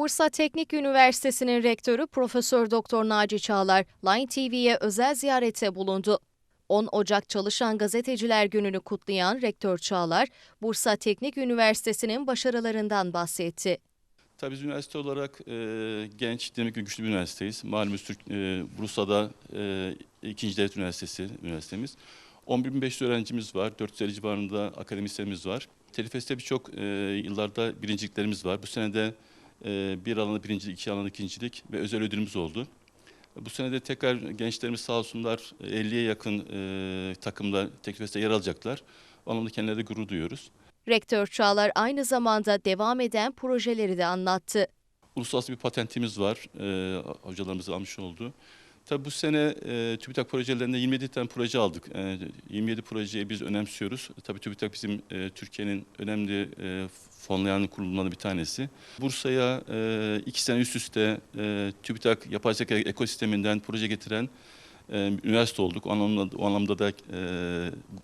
Bursa Teknik Üniversitesi'nin rektörü Profesör Doktor Naci Çağlar, Line TV'ye özel ziyarette bulundu. 10 Ocak Çalışan Gazeteciler Günü'nü kutlayan Rektör Çağlar, Bursa Teknik Üniversitesi'nin başarılarından bahsetti. Tabii biz üniversite olarak e, genç, demek ki güçlü bir üniversiteyiz. Malumunuz Türk, e, Bursa'da e, ikinci devlet üniversitesi üniversitemiz. 11.500 öğrencimiz var, 450 civarında akademisyenimiz var. Telifeste birçok e, yıllarda birinciliklerimiz var. Bu sene de e, bir alanda birincilik, iki alanda ikincilik ve özel ödülümüz oldu. Bu sene de tekrar gençlerimiz sağ olsunlar 50'ye yakın e, takımda Tekfest'te yer alacaklar. O anlamda kendilerine gurur duyuyoruz. Rektör Çağlar aynı zamanda devam eden projeleri de anlattı. Uluslararası bir patentimiz var. E, hocalarımız almış oldu. Tabii bu sene e, TÜBİTAK projelerinde 27 tane proje aldık. E, 27 projeyi biz önemsiyoruz. Tabii TÜBİTAK bizim e, Türkiye'nin önemli e, fonlayan kurumlarından bir tanesi. Bursa'ya e, iki sene üst üste e, TÜBİTAK yapay zeka ekosisteminden proje getiren e, üniversite olduk. O anlamda, o anlamda da e,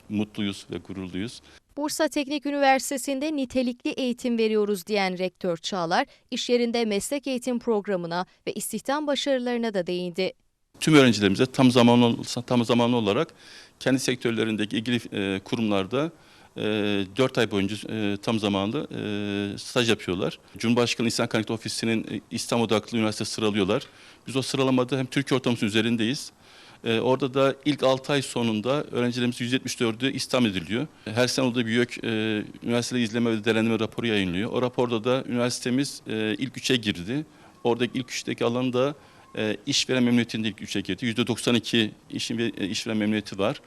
mutluyuz ve gururluyuz. Bursa Teknik Üniversitesi'nde nitelikli eğitim veriyoruz diyen Rektör Çağlar, iş yerinde meslek eğitim programına ve istihdam başarılarına da değindi. Tüm öğrencilerimize tam zamanlı tam zamanlı olarak kendi sektörlerindeki ilgili e, kurumlarda e, 4 ay boyunca e, tam zamanlı e, staj yapıyorlar. Cumhurbaşkanı İnsan Kaynakları Ofisi'nin e, İslam odaklı üniversite sıralıyorlar. Biz o sıralamada hem Türkiye ortalamasının üzerindeyiz. E, orada da ilk 6 ay sonunda öğrencilerimiz 174'ü istihdam ediliyor. Her sene olduğu bir YÖK e, üniversitede izleme ve değerlendirme raporu yayınlıyor. O raporda da üniversitemiz e, ilk 3'e girdi. Oradaki ilk 3'teki alanda e, işveren memnuniyetinde ilk 3'e girdi. %92 işin e, işveren memnuniyeti var.